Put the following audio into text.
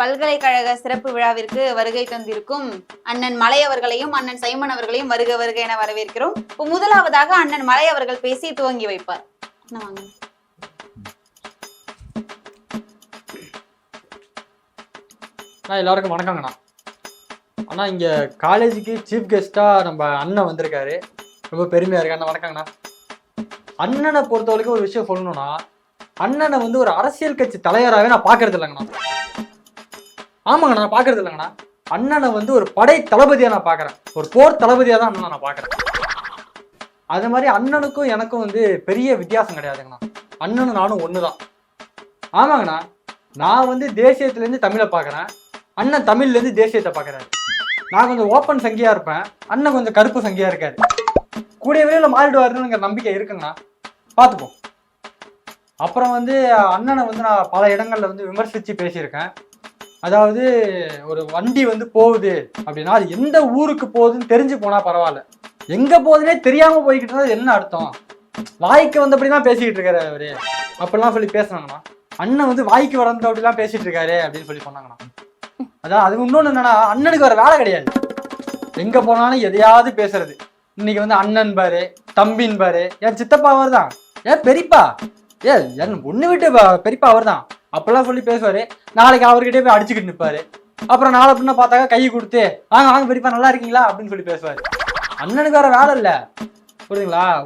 பல்கலைக்கழக சிறப்பு விழாவிற்கு வருகை தந்திருக்கும் அண்ணன் மலை அவர்களையும் அண்ணன் சைமன் அவர்களையும் வருக வருக என வரவேற்கிறோம். இப்போ முதலாவதாக அண்ணன் மலை அவர்கள் பேசி துவங்கி வைப்பார். அண்ணா எல்லாருக்கும் வணக்கங்கண்ணா அண்ணா. இங்கே காலேஜுக்கு சீஃப் கெஸ்ட்டாக நம்ம அண்ணன் வந்திருக்காரு. ரொம்ப பெருமையாக இருக்கு. அண்ணா வணக்கங்கண்ணா அண்ணனை பொறுத்த வரைக்கும் ஒரு விஷயம் சொல்லணும்னா அண்ணனை வந்து ஒரு அரசியல் கட்சி தலைவராகவே நான் பார்க்கறது இல்லைங்கண்ணா ஆமாங்கண்ணா நான் பார்க்கறது இல்லைங்கண்ணா. அண்ணனை வந்து ஒரு படை தளபதியாக நான் பார்க்குறேன் ஒரு போர் தளபதியாக தான் அண்ணனை நான் பார்க்குறேன் அது மாதிரி அண்ணனுக்கும் எனக்கும் வந்து பெரிய வித்தியாசம் கிடையாதுங்கண்ணா. அண்ணனும் நானும் ஒன்று தான் ஆமாங்கண்ணா நான் வந்து தேசியத்துலேருந்து தமிழை பார்க்குறேன் அண்ணன் தமிழ்லேருந்து தேசியத்தை பார்க்குறாரு நான் கொஞ்சம் ஓப்பன் சங்கியா இருப்பேன். அண்ணன் கொஞ்சம் கருப்பு சங்கியா இருக்காரு. கூடிய விரைவில் மாறிடுவாருங்கிற நம்பிக்கை இருக்குங்கண்ணா. பார்த்துப்போம் அப்புறம் வந்து அண்ணனை வந்து நான் பல இடங்களில் வந்து விமர்சித்து பேசியிருக்கேன். அதாவது ஒரு வண்டி வந்து போகுது அப்படின்னா அது எந்த ஊருக்கு போகுதுன்னு தெரிஞ்சு போனா பரவாயில்ல. எங்க போகுதுன்னே தெரியாம போய்கிட்டு இருந்தா என்ன அர்த்தம்? வாய்க்கு வந்தபடி தான் பேசிக்கிட்டு இருக்காரு அவரு. அப்படிலாம் சொல்லி பேசுனாங்கண்ணா. அண்ணன் வந்து வாய்க்கு வளர்ந்த அப்படிலாம் பேசிட்டு இருக்காரு அப்படின்னு சொல்லி சொன்னாங்கண்ணா. அதான் அது இன்னொன்று என்னன்னா அண்ணனுக்கு வர வேலை கிடையாது. எங்க போனாலும் எதையாவது பேசுறது. இன்னைக்கு வந்து அண்ணன் பாரு தம்பின் பாரு. என் சித்தப்பா அவர் தான் ஏன் பெரியப்பா. ஏ என் ஒண்ணு விட்டு பெரியப்பா அவர் தான் அப்பெல்லாம் சொல்லி பேசுவாரு. நாளைக்கு அவர்கிட்டே போய் அடிச்சுக்கிட்டு நிப்பாரு. அப்புறம் நாளை பின்ன பார்த்தாக்கா கை கொடுத்து வாங்க வாங்க பெரியப்பா நல்லா இருக்கீங்களா? அப்படின்னு சொல்லி பேசுவாரு. அண்ணனுக்கு வேற வேலை இல்ல. புரியுதுங்களா?